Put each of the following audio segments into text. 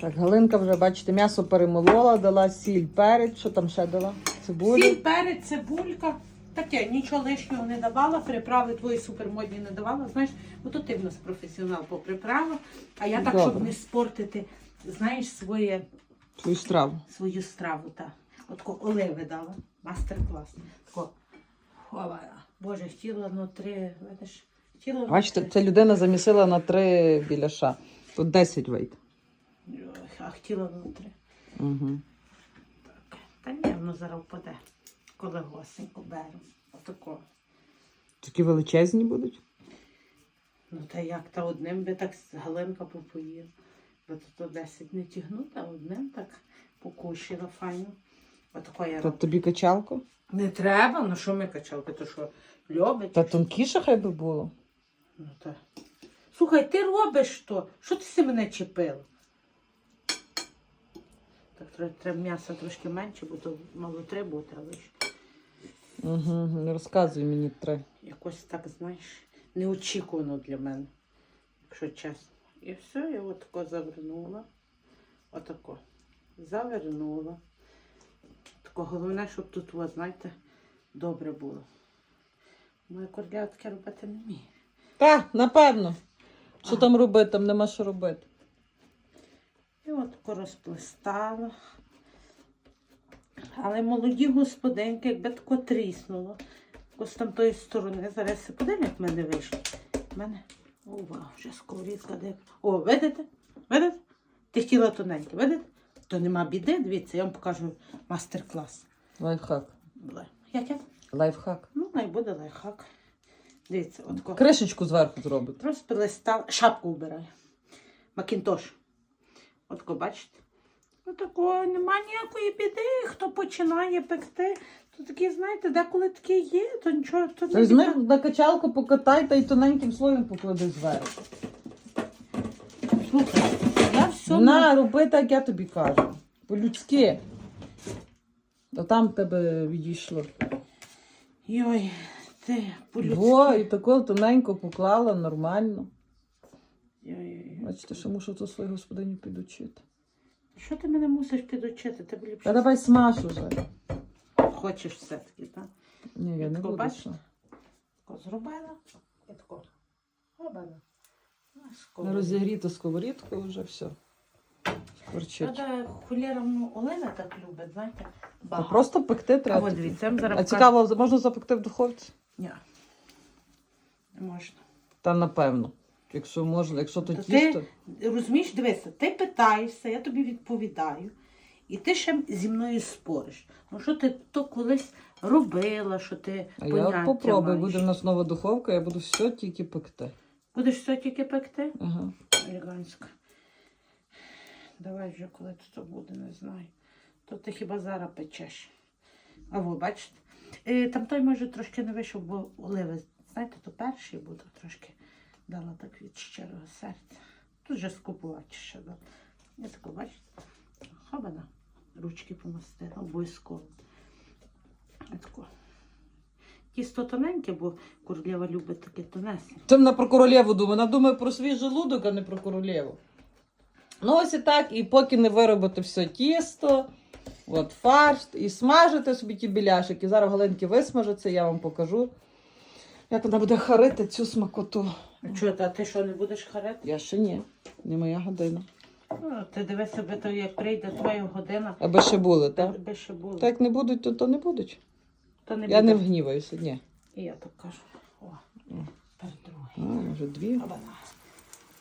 Так, Галинка вже, бачите, м'ясо перемолола, дала сіль, перець, що там ще дала? Цибулю. Сіль, перець, цибулька. Таке, нічого лишнього не давала, приправи твої супермодні не давала. Знаєш, ото ти в нас професіонал по приправах, а я так, щоб не спортити, знаєш, своє, Твою страву. свою страву. Та. От тако оливи дала. Мастер-клас. Тако. Боже, хотіла ну три, видиш, хотіла. Бачите, ця людина замісила на три біляша. Тут 10 вийде. А хотіла внутри. Угу. Та ні, воно зараз впаде. Коли госенько беремо. Отако. Такі величезні будуть. Ну та як, та одним би так Галинка попоїла. Бо то 10 не тягнути, а одним так покушила файно. Отако я Та роблю. тобі качалку. Не треба, ну що ми качалки, то що любить? Та тонкіше хай би було. Ну, та. Слухай, ти робиш то. Що ти си мене чепила? Так, треба, м'яса трошки менше, бо то мало три бути, але ж Угу. Не розказуй мені три. якось так, знаєш, неочікувано для мене, якщо чесно. І все, я отако завернула. Отако. Завернула. Тако головне, щоб тут, о, знаєте, добре було. Моя кордя таке робити не вміє. Та, напевно. Що там робити? Там нема що робити. І от. Але молоді господинки, якби тако тріснуло. Ось там тої сторони. Зараз подивимо, як в мене вийшло. В мене. О, вау, вже сковорідка де. О, видите? Видите? Ти хотіла тоненьке, видите? То нема біди, дивіться, я вам покажу мастер-клас. Лайфхак. Як як? Лайфхак. Ну, най буде лайфхак. Дивіться, от тако. Кришечку зверху зробити. Розпилистала, шапку вбираю. Макінтош. От ко бачите? Ну такого нема ніякої біди. Хто починає пекти, то такі, знаєте, деколи такі є, то нічого, то не Візьми біда. на качалку, покатай та й тоненьким слоєм поклади зверху. Слухай, я все На, роби так, я тобі кажу. По-людськи. То там тебе відійшло. Йой, ти по-людськи. Во, і тако тоненько поклала, нормально. Бачите, що мушу то свою господиню підучити. Що ти мене мусиш підучити? Ти б Та давай смаж уже. хочеш все-таки, так? Ні, я не буду. бачиш? зробила. І тако. Обана. На Не сковорідку. вже все. Скворчить. Правда, холєра, ну, Олена так любить, знаєте. Багато. просто пекти треба. от дивіться, зараз А цікаво, можна запекти в духовці? Ні. Не можна. Та напевно. Якщо можна, якщо то То тісто. ти розумієш, дивися, ти питаєшся, я тобі відповідаю. І ти ще зі мною спориш. Ну що ти то колись робила, що ти А я поняття от попробую, маєш. буде в нас нова духовка, я буду все тільки пекти. Будеш все тільки пекти? Ага. Елегантсько. Давай вже, коли це буде, не знаю. То ти хіба зараз печеш. А ви бачите? Е, там той може трошки не вийшов, бо оливи, знаєте, то перший буде трошки дала так від щирого серця. Скупувати ще дала. Я тако, бачите? Хабана. Ручки помастила, обов'язково. Тісто тоненьке, бо королева любить таке тонесеньке. Це вона про королеву думає. Вона думає про свій желудок, а не про королеву. Ну, ось і так, і поки не виробити все тісто, от фарш, і смажити собі ті біляшики. Зараз галинки висмажаться, я вам покажу, як вона буде харити цю смакоту. Чого, а ти що, не будеш харити? Я ще ні, не моя година. Ну, ти дивися, би то як прийде твоя година, Аби ще були, так? так ще було. Так не будуть, то, то не будуть. То не Я не вгніваюся, ні. І я так кажу. О, тепер другий. А, може дві. Та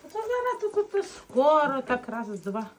то зараз то скоро, так раз, два.